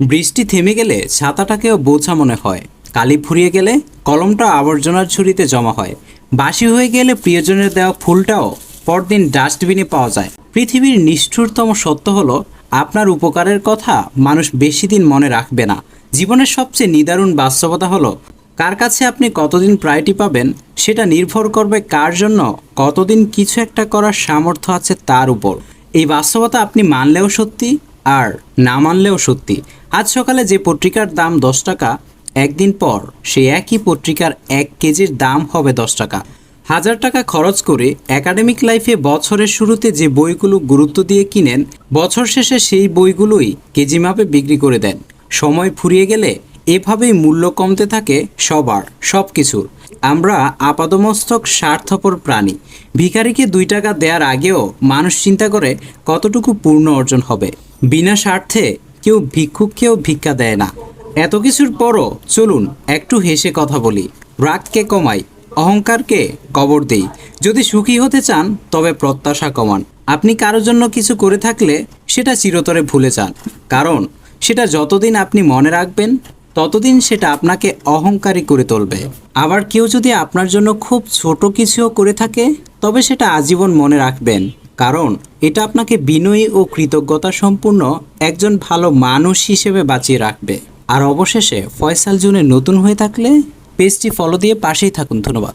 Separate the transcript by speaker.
Speaker 1: বৃষ্টি থেমে গেলে ছাতাটাকেও বোঝা মনে হয়। কালি ফুরিয়ে গেলে কলমটা আবর্জনার ঝুড়িতে জমা হয়। বাসি হয়ে গেলে প্রিয়জনের দেওয়া ফুলটাও পরদিন ডাস্টবিনে পাওয়া যায়। পৃথিবীর নিষ্ঠুরতম সত্য হলো, আপনার উপকারের কথা মানুষ বেশি দিন মনে রাখবে না। জীবনের সবচেয়ে নিদারুণ বাস্তবতা হলো, কার কাছে আপনি কতদিন প্রায়টি পাবেন, সেটা নির্ভর করবে কার জন্য কতদিন কিছু একটা করার সামর্থ্য আছে তার উপর। এই বাস্তবতা আপনি মানলেও সত্যি আর না মানলেও সত্যি। আজ সকালে যে পত্রিকার দাম দশ টাকা, একদিন পর সেই একই পত্রিকার এক কেজির দাম হবে দশ টাকা। হাজার টাকা খরচ করে একাডেমিক লাইফে বছরের শুরুতে যে বইগুলো গুরুত্ব দিয়ে কিনেন, বছর শেষে সেই বইগুলোই কেজি মাপে বিক্রি করে দেন। সময় ফুরিয়ে গেলে এভাবেই মূল্য কমতে থাকে সবার সব কিছুর আমরা আপাদমস্তক স্বার্থপর প্রাণী। ভিখারিকে দুই টাকা দেওয়ার আগেও মানুষ চিন্তা করে কতটুকু পূর্ণ অর্জন হবে। বিনা স্বার্থে কেউ ভিক্ষুককেও ভিক্ষা দেয় না। এত কিছুর পরও চলুন একটু হেসে কথা বলি। রাগকে কমাই, অহংকারকে কবর দেই। যদি সুখী হতে চান, তবে প্রত্যাশা কমান। আপনি কারোর জন্য কিছু করে থাকলে সেটা চিরতরে ভুলে যান। কারণ সেটা যতদিন আপনি মনে রাখবেন, ততদিন সেটা আপনাকে অহংকারী করে তুলবে। আবার কেউ যদি আপনার জন্য খুব ছোট কিছুও করে থাকে, তবে সেটা আজীবন মনে রাখবেন। কারণ এটা আপনাকে বিনয়ী ও কৃতজ্ঞতা সম্পূর্ণ একজন ভালো মানুষ হিসেবে বাঁচিয়ে রাখবে। আর অবশেষে ফয়সাল জুনে নতুন হয়ে থাকলে পেজটি ফলো দিয়ে পাশেই থাকুন। ধন্যবাদ।